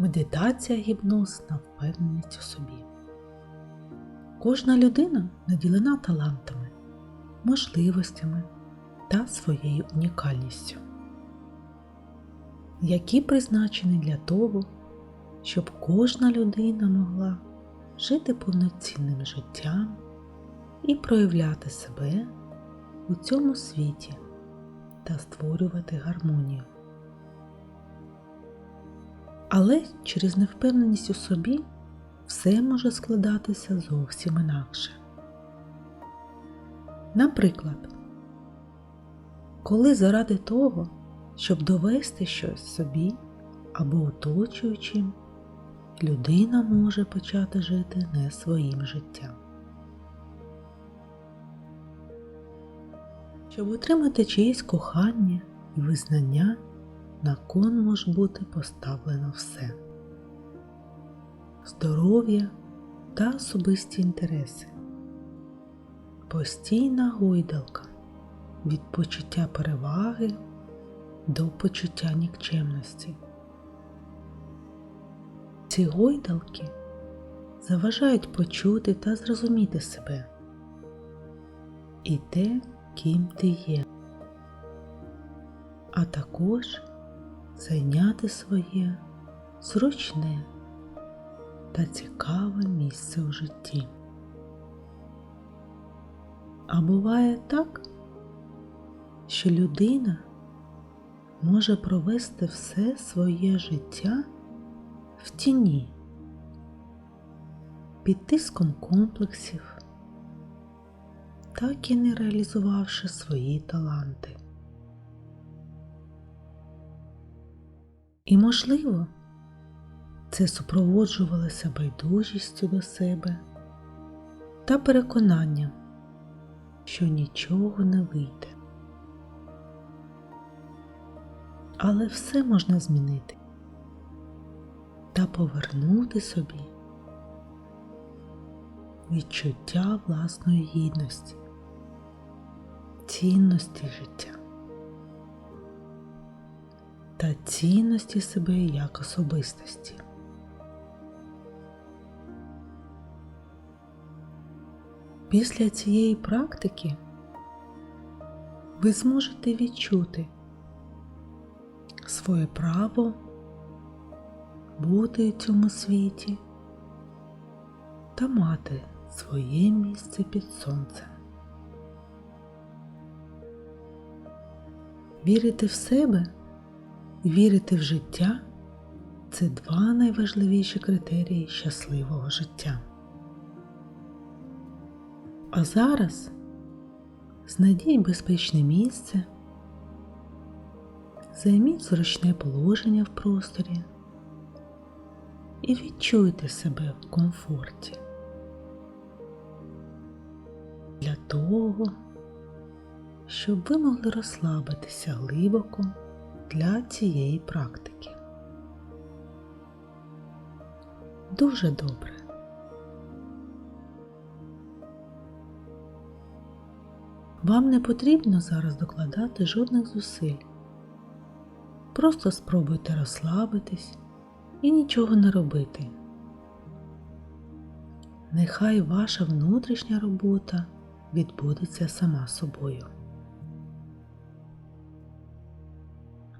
Медитація гіпноз впевненість у собі. Кожна людина наділена талантами, можливостями та своєю унікальністю, які призначені для того, щоб кожна людина могла жити повноцінним життям і проявляти себе у цьому світі та створювати гармонію. Але через невпевненість у собі все може складатися зовсім інакше. Наприклад, коли заради того, щоб довести щось собі або оточуючим, людина може почати жити не своїм життям. Щоб отримати чиєсь кохання і визнання, на кон може бути поставлено все. Здоров'я та особисті інтереси, постійна гойдалка від почуття переваги до почуття нікчемності. Ці гойдалки заважають почути та зрозуміти себе і те, ким ти є, а також зайняти своє зручне та цікаве місце у житті. А буває так, що людина може провести все своє життя в тіні під тиском комплексів, так і не реалізувавши свої таланти. І, можливо, це супроводжувалося байдужістю до себе та переконанням, що нічого не вийде. Але все можна змінити та повернути собі відчуття власної гідності, цінності життя та цінності себе як особистості. Після цієї практики ви зможете відчути своє право бути у цьому світі та мати своє місце під сонцем. Вірити в себе вірити в життя це два найважливіші критерії щасливого життя. А зараз знайдіть безпечне місце, займіть зручне положення в просторі і відчуйте себе в комфорті. Для того, щоб ви могли розслабитися глибоко для цієї практики. Дуже добре. Вам не потрібно зараз докладати жодних зусиль. Просто спробуйте розслабитись і нічого не робити. Нехай ваша внутрішня робота відбудеться сама собою.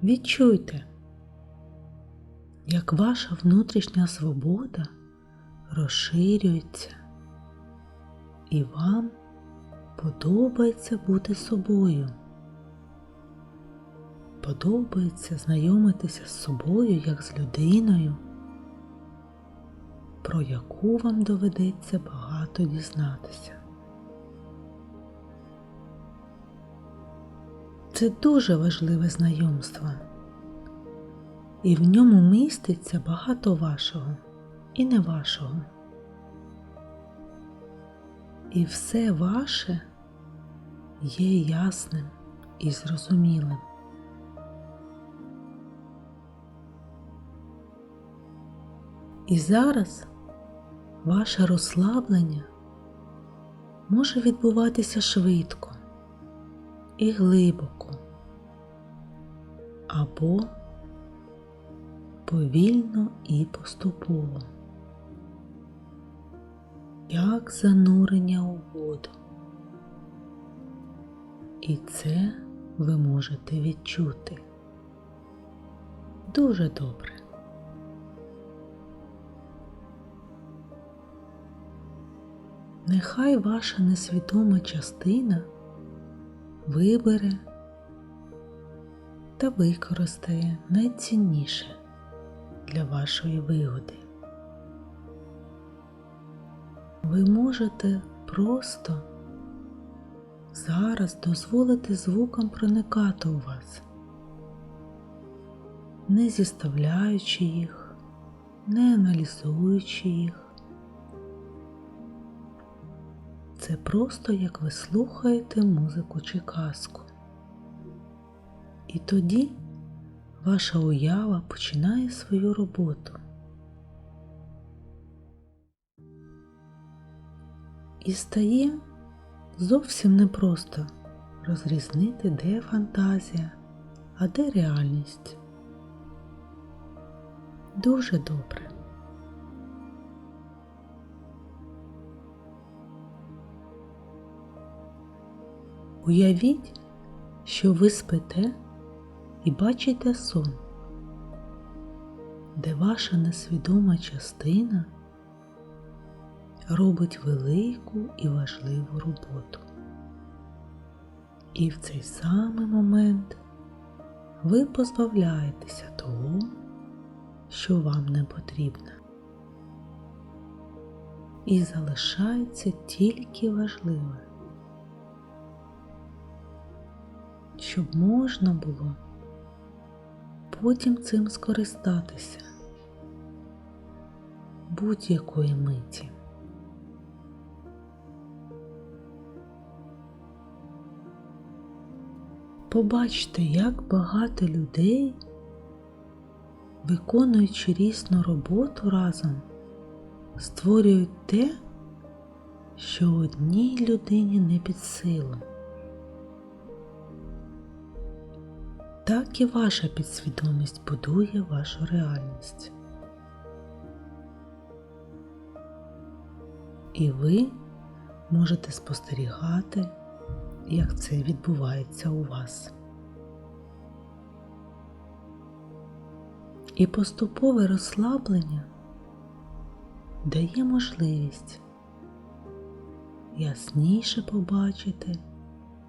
Відчуйте, як ваша внутрішня свобода розширюється і вам подобається бути собою. Подобається знайомитися з собою як з людиною, про яку вам доведеться багато дізнатися. Це дуже важливе знайомство, і в ньому міститься багато вашого і не вашого. І все ваше є ясним і зрозумілим. І зараз ваше розслаблення може відбуватися швидко і глибоко або повільно і поступово, як занурення у воду. І це ви можете відчути. Дуже добре. Нехай ваша несвідома частина вибере та використає найцінніше для вашої вигоди. Ви можете просто зараз дозволити звукам проникати у вас, не зіставляючи їх, не аналізуючи їх. Це просто як ви слухаєте музику чи казку. І тоді ваша уява починає свою роботу. І стає зовсім непросто розрізнити, де фантазія, а де реальність. Дуже добре. Уявіть, що ви спите і бачите сон, де ваша несвідома частина робить велику і важливу роботу. І в цей самий момент ви позбавляєтеся того, що вам не потрібно. І залишається тільки важливе, щоб можна було потім цим скористатися будь-якої миті. Побачте, як багато людей, виконуючи різну роботу разом, створюють те, що одній людині не під силу. Так і ваша підсвідомість будує вашу реальність. І ви можете спостерігати як це відбувається у вас. І поступове розслаблення дає можливість ясніше побачити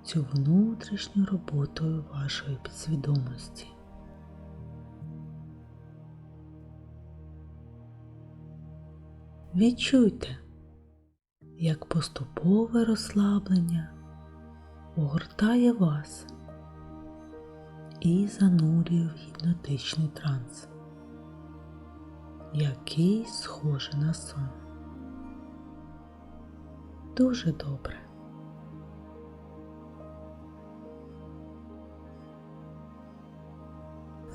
цю внутрішню роботу вашої підсвідомості. Відчуйте, як поступове розслаблення огортає вас і занурює в гіпнотичний транс, який схожий на сон. Дуже добре.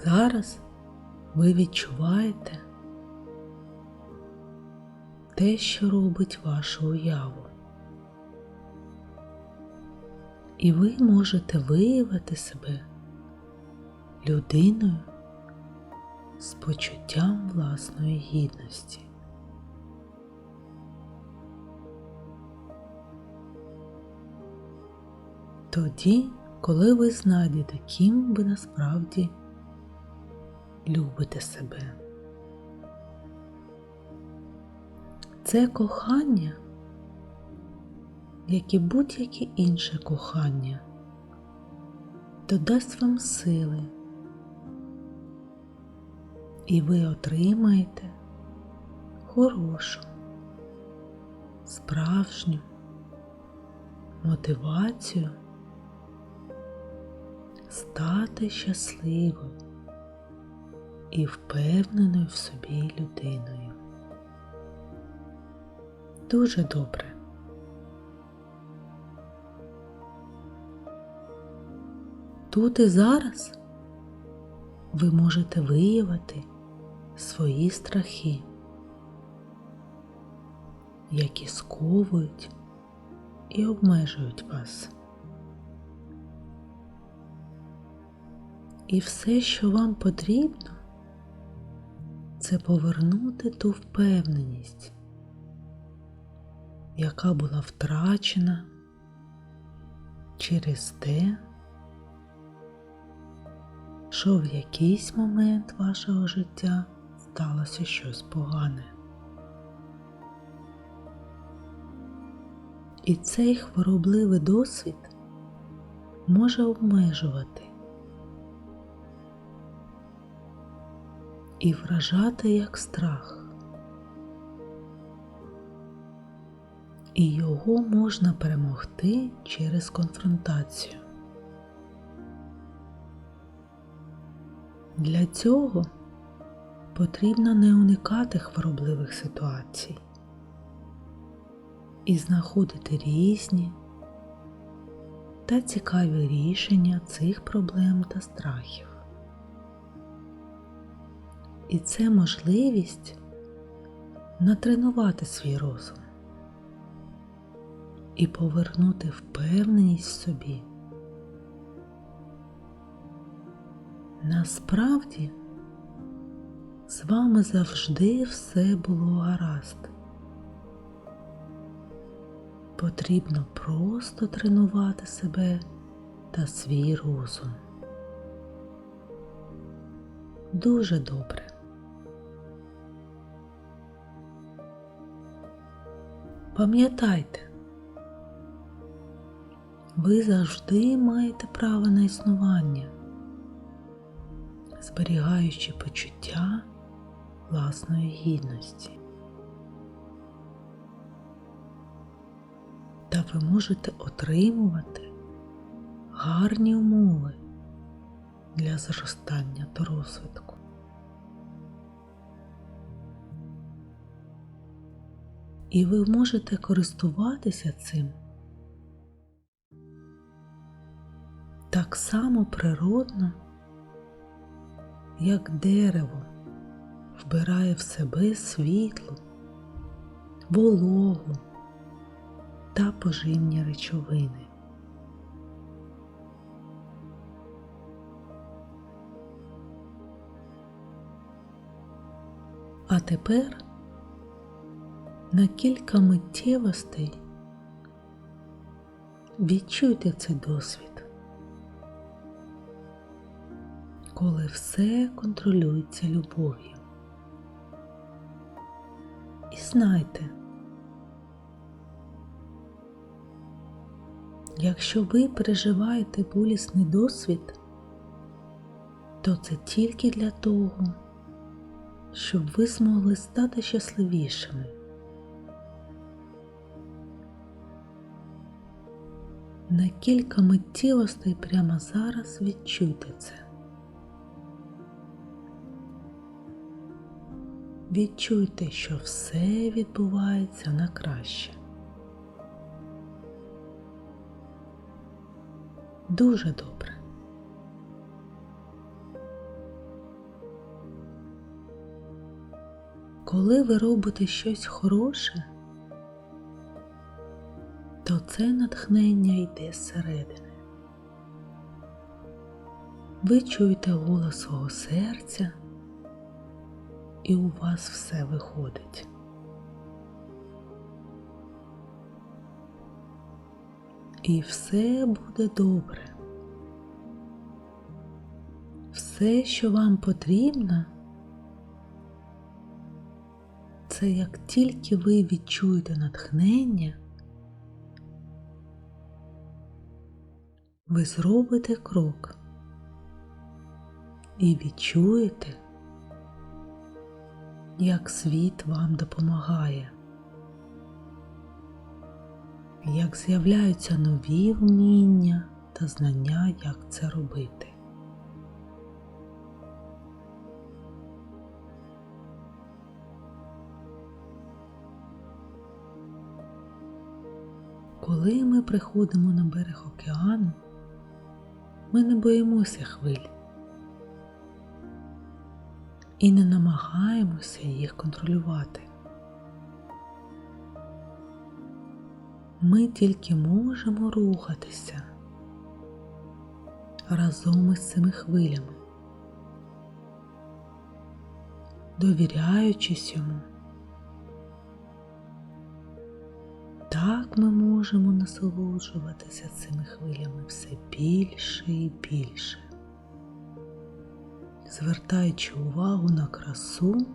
Зараз ви відчуваєте те, що робить вашу уяву. і ви можете виявити себе людиною з почуттям власної гідності. Тоді, коли ви знайдете, ким ви насправді любите себе. Це кохання як і будь-яке інше кохання, додасть вам сили, і ви отримаєте хорошу, справжню мотивацію стати щасливою і впевненою в собі людиною. Дуже добре. Тут і зараз ви можете виявити свої страхи, які сковують і обмежують вас. І все, що вам потрібно, це повернути ту впевненість, яка була втрачена через те, що в якийсь момент вашого життя сталося щось погане. І цей хворобливий досвід може обмежувати і вражати як страх. І його можна перемогти через конфронтацію. Для цього потрібно не уникати хворобливих ситуацій і знаходити різні та цікаві рішення цих проблем та страхів. І це можливість натренувати свій розум і повернути впевненість в собі. Насправді з вами завжди все було гаразд. Потрібно просто тренувати себе та свій розум. Дуже добре. Пам'ятайте, ви завжди маєте право на існування, зберігаючи почуття власної гідності. Та ви можете отримувати гарні умови для зростання та розвитку. І ви можете користуватися цим так само природно, як дерево вбирає в себе світло, вологу та поживні речовини. А тепер на кілька миттєвостей відчуйте цей досвід, коли все контролюється любов'ю. І знайте, якщо ви переживаєте болісний досвід, то це тільки для того, щоб ви змогли стати щасливішими. На кілька миттєвостей прямо зараз відчуйте це. Відчуйте, що все відбувається на краще. Дуже добре. Коли ви робите щось хороше, то це натхнення йде зсередини. Ви чуєте голос свого серця, і у вас все виходить. І все буде добре. Все, що вам потрібно, це як тільки ви відчуєте натхнення, ви зробите крок і відчуєте, як світ вам допомагає, як з'являються нові вміння та знання, як це робити. Коли ми приходимо на берег океану, ми не боїмося хвиль і не намагаємося їх контролювати. Ми тільки можемо рухатися разом із цими хвилями, довіряючись йому. Так ми можемо насолоджуватися цими хвилями все більше і більше, звертаючи увагу на красу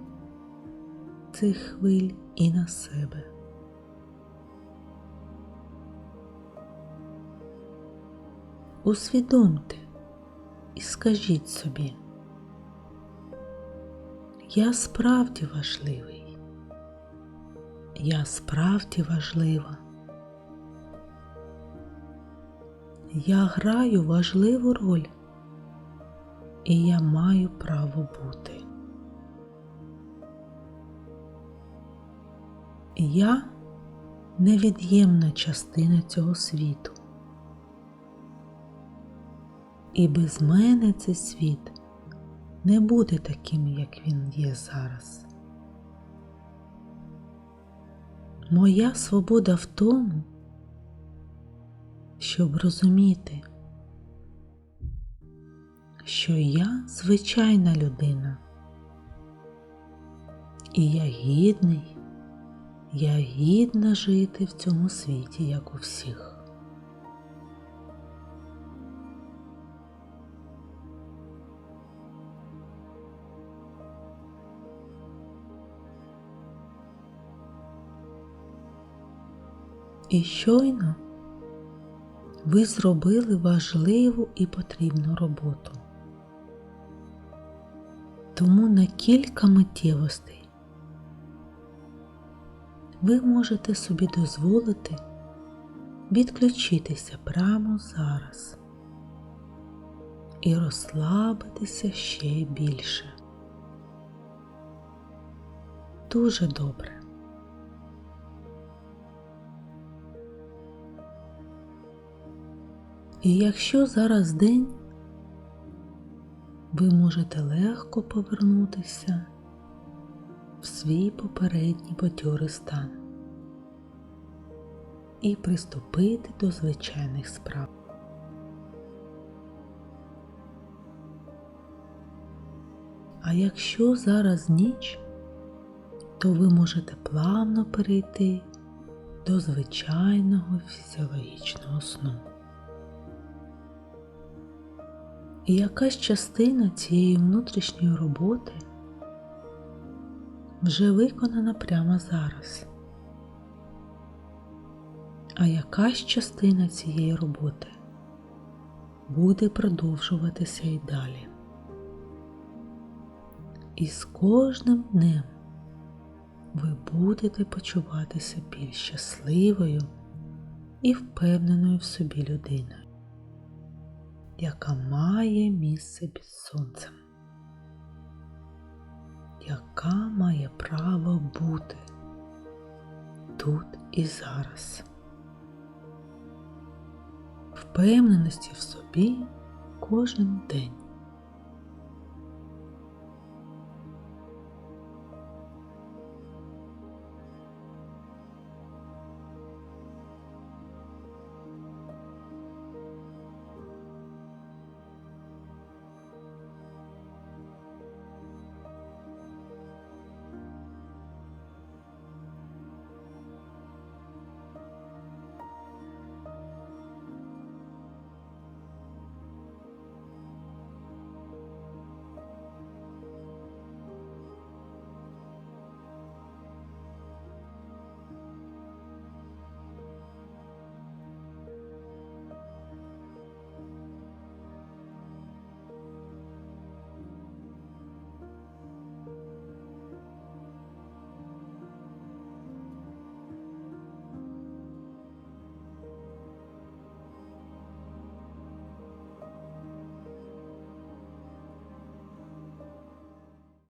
цих хвиль і на себе. Усвідомте і скажіть собі, я справді важливий, я справді важлива. Я граю важливу роль, і я маю право бути. Я невід'ємна частина цього світу. І без мене цей світ не буде таким, як він є зараз. Моя свобода в тому, щоб розуміти, що я звичайна людина, і я гідний, я гідна жити в цьому світі, як у всіх. І щойно ви зробили важливу і потрібну роботу. Тому на кілька миттєвостей ви можете собі дозволити відключитися прямо зараз і розслабитися ще більше. Дуже добре. І якщо зараз день, ви можете легко повернутися в свій попередній бадьорий стан і приступити до звичайних справ. А якщо зараз ніч, то ви можете плавно перейти до звичайного фізіологічного сну. І якась частина цієї внутрішньої роботи вже виконана прямо зараз. А якась частина цієї роботи буде продовжуватися і далі. І з кожним днем ви будете почуватися більш щасливою і впевненою в собі людиною яка має місце під сонцем, яка має право бути тут і зараз. Впевненості в собі кожен день.